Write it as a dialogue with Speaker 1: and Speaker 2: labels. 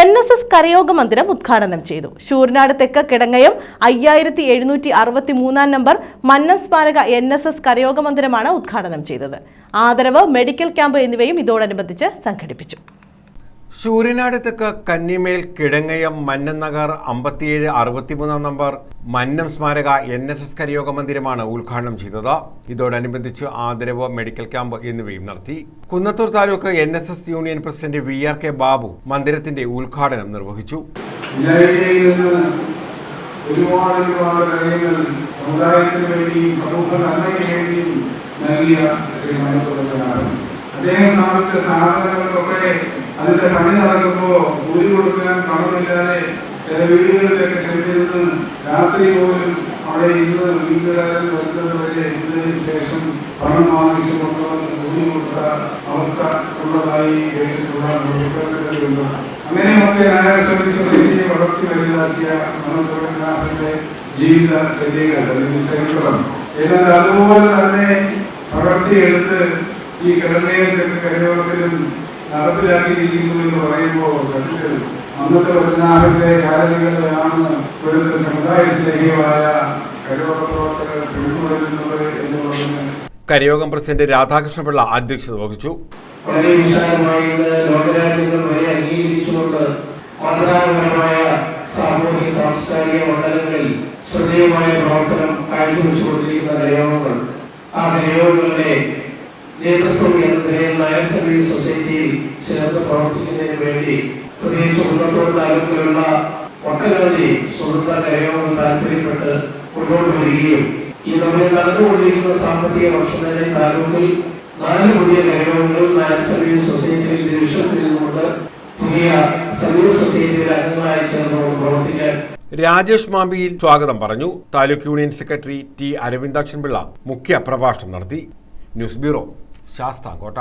Speaker 1: N S S കരയോഗ മന്ദിരം ഉദ്ഘാടനം ചെയ്തു. ശൂരനാട് തെക്ക് കിടങ്ങയം അയ്യായിരത്തി എഴുന്നൂറ്റി അറുപത്തി മൂന്നാം നമ്പർ മന്നം സ്മാരക എൻ എസ് എസ് കരയോഗ മന്ദിരമാണ് ഉദ്ഘാടനം ചെയ്തത്. ആദരവ് മെഡിക്കൽ ക്യാമ്പ് എന്നിവയും ഇതോടനുബന്ധിച്ച് സംഘടിപ്പിച്ചു.
Speaker 2: ശൂര്യനാട് കന്നിമേൽ കിടങ്ങയം മന്നം നഗർ അമ്പത്തിയേഴ് അറുപത്തിമൂന്നാം നമ്പർ മന്നം സ്മാരക എൻ എസ് എസ് കരിയോഗ മന്ദിരമാണ് ഉദ്ഘാടനം ചെയ്തത്. ഇതോടനുബന്ധിച്ച് ആദരവ് മെഡിക്കൽ ക്യാമ്പ് എന്നിവയും നടത്തി. Kunnathur taluk N S S union president V R K Babu മന്ദിരത്തിന്റെ ഉദ്ഘാടനം നിർവഹിച്ചു.
Speaker 3: ഒരുപാട് അദ്ദേഹം സ്ഥാപിച്ച സ്ഥാപനങ്ങൾക്കൊക്കെ അതിന്റെ പണി നടക്കുമ്പോൾ കൂലി കൊടുക്കാൻ പണമില്ലാതെ ചില വീടുകളിലൊക്കെ ചെന്നിരുന്ന് രാത്രി പോലും അവിടെ ഇന്ന് വീട്ടുകാരൻ വരുന്നത് വരെ ഇതിന് ശേഷം പണം വാങ്ങിച്ചു കൊണ്ടുവന്ന് കൂലി കൊടുത്ത അവസ്ഥ ഉള്ളതായി കേട്ടിട്ടുള്ള അങ്ങനെയൊക്കെ നായർ ശ്രമിച്ച സ്ഥിതിയെ വളർത്തി വലുതാക്കിയ മനോഹരനാഥന്റെ ജീവിത ചര്യകൾ അല്ലെങ്കിൽ ചരിത്രം. എന്നാൽ അതുപോലെ തന്നെ പകർത്തിയെടുത്ത് ഈ കിടന്നയൊക്കെ കരയോഗത്തിലും നടപ്പിലാക്കിയിരിക്കുന്നു എന്ന് പറയുമ്പോൾ സത്യത്തിൽ അന്നത്തെ വരുന്നാറിന്റെ കാലനികളാണ് ഇവിടുത്തെ സമുദായ സ്നേഹികളായ കരയോഗ പിന്തുടരുന്നത് എന്ന്
Speaker 2: കരയോഗം പ്രസിഡന്റ് രാധാകൃഷ്ണപിള്ള അധ്യക്ഷത വഹിച്ചു.
Speaker 4: വളരെ വിശാലമായി ഇന്ന് ലോകരാജ്യങ്ങൾ വരെ അംഗീകരിച്ചുകൊണ്ട് മാതൃകാപരമായ സാമൂഹിക സാംസ്കാരിക മണ്ഡലങ്ങളിൽ ശ്രദ്ധേയമായ പ്രവർത്തനം കാഴ്ചവെച്ചുകൊണ്ടിരിക്കുന്ന കരയോഗങ്ങൾ. ആ നേതൃത്വം എന്ന നായർ സർവീസ് സൊസൈറ്റിയിൽ പ്രവർത്തിക്കുന്നതിന് വേണ്ടി പ്രത്യേകിച്ച് ഉള്ളത്തോട് ഒട്ടനവധി കരയോഗങ്ങൾ താല്പര്യപ്പെട്ട് മുന്നോട്ട് വരികയും ഈ നമ്മുടെ നടന്നുകൊണ്ടിരിക്കുന്ന സാമ്പത്തിക വർഷത്തിലെ താലൂക്കിൽ നാല് പുതിയ കരയോഗങ്ങൾ നയർ സർവീസ് സൊസൈറ്റിയിൽ ചെയ്തുകൊണ്ട് പുതിയ സർവീസ് സൊസൈറ്റിയുടെ അംഗങ്ങളായി ചേർന്നുകൊണ്ട് പ്രവർത്തിക്കാൻ
Speaker 2: രാജേഷ് മാമ്പിയിൽ സ്വാഗതം പറഞ്ഞു. Taluk union secretary T Aravindakshan Pillai മുഖ്യ പ്രഭാഷണം നടത്തി. News bureau Sasthamkotta